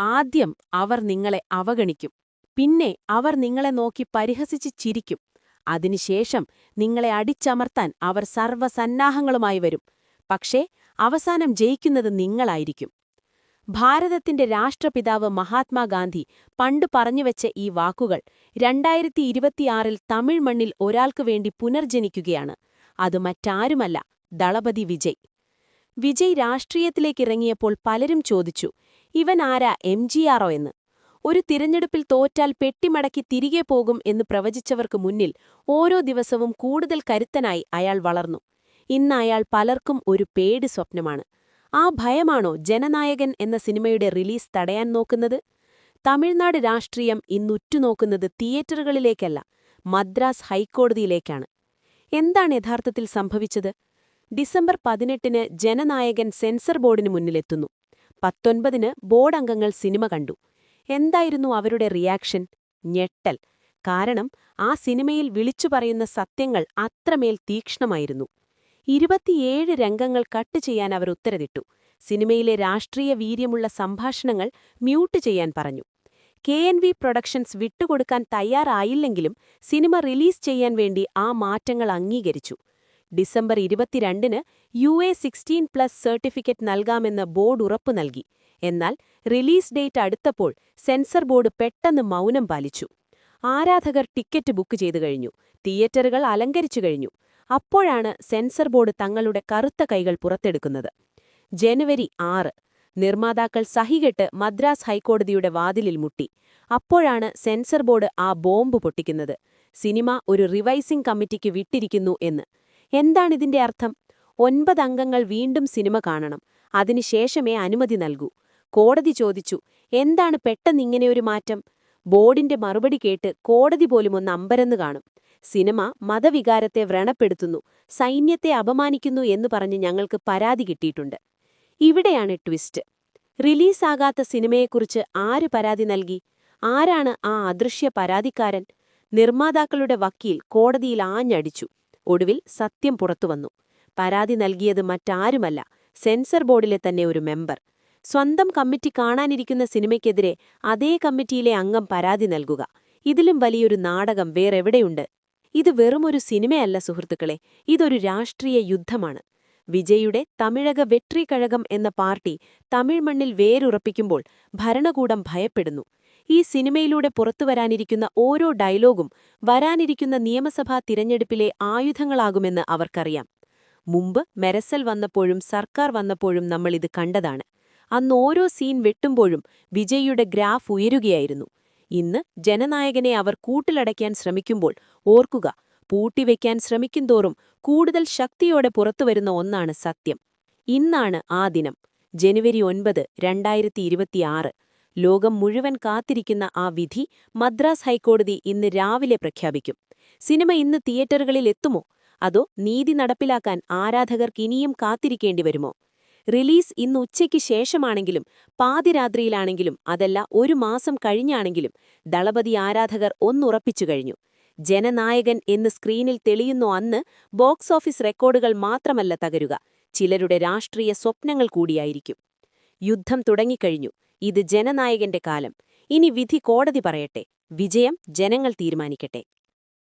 ആദ്യം അവർ നിങ്ങളെ അവഗണിക്കും. പിന്നെ അവർ നിങ്ങളെ നോക്കി പരിഹസിച്ച് ചിരിക്കും. അതിനുശേഷം നിങ്ങളെ അടിച്ചമർത്താൻ അവർ സർവസന്നാഹങ്ങളുമായി വരും. പക്ഷേ അവസാനം ജയിക്കുന്നത് നിങ്ങളായിരിക്കും. ഭാരതത്തിന്റെ രാഷ്ട്രപിതാവ് മഹാത്മാഗാന്ധി പണ്ട് പറഞ്ഞുവെച്ച ഈ വാക്കുകൾ രണ്ടായിരത്തി ഇരുപത്തിയാറിൽ തമിഴ് മണ്ണിൽ ഒരാൾക്കു വേണ്ടി പുനർജനിക്കുകയാണ്. അത് മറ്റാരുമല്ല ദളപതി വിജയ്. വിജയ് രാഷ്ട്രീയത്തിലേക്കിറങ്ങിയപ്പോൾ പലരും ചോദിച്ചു ഇവൻ ആരാ എം ജിആറോ എന്ന്? ഒരു തിരഞ്ഞെടുപ്പിൽ തോറ്റാൽ പെട്ടിമടക്കി തിരികെ പോകും എന്ന് പ്രവചിച്ചവർക്ക് മുന്നിൽ ഓരോ ദിവസവും കൂടുതൽ കരുത്തനായി അയാൾ വളർന്നു. ഇന്ന് അയാൾ പലർക്കും ഒരു പേടി സ്വപ്നമാണ്. ആ ഭയമാണോ ജനനായകൻ എന്ന സിനിമയുടെ റിലീസ് തടയാൻ നോക്കുന്നത്? തമിഴ്നാട് രാഷ്ട്രീയം ഇന്നുറ്റുനോക്കുന്നത് തിയേറ്ററുകളിലേക്കല്ല മദ്രാസ് ഹൈക്കോടതിയിലേക്കാണ്. എന്താണ് യഥാർത്ഥത്തിൽ സംഭവിച്ചത്? ഡിസംബർ പതിനെട്ടിന് ജനനായകൻ സെൻസർ ബോർഡിന് മുന്നിലെത്തുന്നു. പത്തൊൻപതിന് ബോർഡ് അംഗങ്ങൾ സിനിമ കണ്ടു. എന്തായിരുന്നു അവരുടെ റിയാക്ഷൻ? ഞെട്ടൽ. കാരണം ആ സിനിമയിൽ വിളിച്ചു പറയുന്ന സത്യങ്ങൾ അത്രമേൽ തീക്ഷ്ണമായിരുന്നു. ഇരുപത്തിയേഴ് രംഗങ്ങൾ കട്ട് ചെയ്യാൻ അവർ ഉത്തരവിട്ടു. സിനിമയിലെ രാഷ്ട്രീയ വീര്യമുള്ള സംഭാഷണങ്ങൾ മ്യൂട്ട് ചെയ്യാൻ പറഞ്ഞു. കെ എൻ വി പ്രൊഡക്ഷൻസ് വിട്ടുകൊടുക്കാൻ തയ്യാറായില്ലെങ്കിലും സിനിമ റിലീസ് ചെയ്യാൻ വേണ്ടി ആ മാറ്റങ്ങൾ അംഗീകരിച്ചു. ഡിസംബർ ഇരുപത്തിരണ്ടിന് U A sixteen plus certificate നൽകാമെന്ന് ബോർഡ് ഉറപ്പു നൽകി. എന്നാൽ റിലീസ് ഡേറ്റ് അടുത്തപ്പോൾ സെൻസർ ബോർഡ് പെട്ടെന്ന് മൗനം പാലിച്ചു. ആരാധകർ ടിക്കറ്റ് ബുക്ക് ചെയ്തു കഴിഞ്ഞു. തിയേറ്ററുകൾ അലങ്കരിച്ചു കഴിഞ്ഞു. അപ്പോഴാണ് സെൻസർ ബോർഡ് തങ്ങളുടെ കറുത്ത കൈകൾ പുറത്തെടുക്കുന്നത്. ജനുവരി ആറ്. നിർമ്മാതാക്കൾ സഹികെട്ട് മദ്രാസ് ഹൈക്കോടതിയുടെ വാതിലിൽ മുട്ടി. അപ്പോഴാണ് സെൻസർ ബോർഡ് ആ ബോംബ് പൊട്ടിക്കുന്നത്. സിനിമ ഒരു റിവൈസിംഗ് കമ്മിറ്റിക്ക് വിട്ടിരിക്കുന്നു എന്ന്. എന്താണിതിന്റെ അർത്ഥം? ഒൻപത് അംഗങ്ങൾ വീണ്ടും സിനിമ കാണണം. അതിനുശേഷമേ അനുമതി നൽകൂ. കോടതി ചോദിച്ചു എന്താണ് പെട്ടെന്നിങ്ങനെയൊരു മാറ്റം ബോർഡിന്റെ മറുപടി കേട്ട് കോടതി പോലും ഒന്ന് അമ്പരന്ന് കാണും. സിനിമ മതവികാരത്തെ വ്രണപ്പെടുത്തുന്നു സൈന്യത്തെ അപമാനിക്കുന്നു എന്ന് പറഞ്ഞ് ഞങ്ങൾക്ക് പരാതി കിട്ടിയിട്ടുണ്ട്. ഇവിടെയാണ് ട്വിസ്റ്റ്. റിലീസാകാത്ത സിനിമയെക്കുറിച്ച് ആര് പരാതി നൽകി? ആരാണ് ആ അദൃശ്യ പരാതിക്കാരൻ? നിർമ്മാതാക്കളുടെ വക്കീൽ കോടതിയിൽ ആഞ്ഞടിച്ചു. ഒടുവിൽ സത്യം പുറത്തുവന്നു പരാതി നൽകിയത് മറ്റാരുമല്ല സെൻസർ ബോർഡിലെ തന്നെ ഒരു മെമ്പർ. സ്വന്തം കമ്മിറ്റി കാണാനിരിക്കുന്ന സിനിമയ്ക്കെതിരെ അതേ കമ്മിറ്റിയിലെ അംഗം പരാതി നൽകുക. ഇതിലും വലിയൊരു നാടകം വേറെവിടെയുണ്ട്? ഇത് വെറുമൊരു സിനിമയല്ല സുഹൃത്തുക്കളെ. ഇതൊരു രാഷ്ട്രീയ യുദ്ധമാണ്. വിജയുടെ തമിഴക വെട്രി കഴകം എന്ന പാർട്ടി തമിഴ് മണ്ണിൽ വേരുറപ്പിക്കുമ്പോൾ ഭരണകൂടം ഭയപ്പെടുന്നു. ഈ സിനിമയിലൂടെ പുറത്തുവരാനിരിക്കുന്ന ഓരോ ഡയലോഗും വരാനിരിക്കുന്ന നിയമസഭാ തിരഞ്ഞെടുപ്പിലെ ആയുധങ്ങളാകുമെന്ന് അവർക്കറിയാം. മുമ്പ് മെരസൽ വന്നപ്പോഴും സർക്കാർ വന്നപ്പോഴും നമ്മളിത് കണ്ടതാണ്. അന്ന് ഓരോ സീൻ വെട്ടുമ്പോഴും വിജയിയുടെ ഗ്രാഫ് ഉയരുകയായിരുന്നു. ഇന്ന് ജനനായകനെ അവർ കൂട്ടിലടയ്ക്കാൻ ശ്രമിക്കുമ്പോൾ ഓർക്കുക പൂട്ടിവെക്കാൻ ശ്രമിക്കുന്തോറും കൂടുതൽ ശക്തിയോടെ പുറത്തുവരുന്ന ഒന്നാണ് സത്യം. ഇന്നാണ് ആ ദിനം. ജനുവരി ഒൻപത് രണ്ടായിരത്തി ഇരുപത്തിയാറ് ലോകം മുഴുവൻ കാത്തിരിക്കുന്ന ആ വിധി മദ്രാസ് ഹൈക്കോടതി ഇന്ന് രാവിലെ പ്രഖ്യാപിക്കും. സിനിമ ഇന്ന് തിയേറ്ററുകളിൽ എത്തുമോ? അതോ നീതി നടപ്പിലാക്കാൻ ആരാധകർക്ക് ഇനിയും കാത്തിരിക്കേണ്ടി വരുമോ? റിലീസ് ഇന്ന് ഉച്ചയ്ക്ക് ശേഷമാണെങ്കിലും പാതിരാത്രിയിലാണെങ്കിലും അതല്ല ഒരു മാസം കഴിഞ്ഞാണെങ്കിലും ദളപതി ആരാധകർ ഒന്നുറപ്പിച്ചു കഴിഞ്ഞു. ജനനായകൻ എന്ന് സ്ക്രീനിൽ തെളിയുന്നു അന്ന് ബോക്സ് ഓഫീസ് റെക്കോർഡുകൾ മാത്രമല്ല തകരുക. ചിലരുടെ രാഷ്ട്രീയ സ്വപ്നങ്ങൾ കൂടിയായിരിക്കും. യുദ്ധം തുടങ്ങിക്കഴിഞ്ഞു. ഇത് ജനനായകന്റെ കാലം. ഇനി വിധി കോടതി പറയട്ടെ. വിജയം ജനങ്ങൾ തീരുമാനിക്കട്ടെ.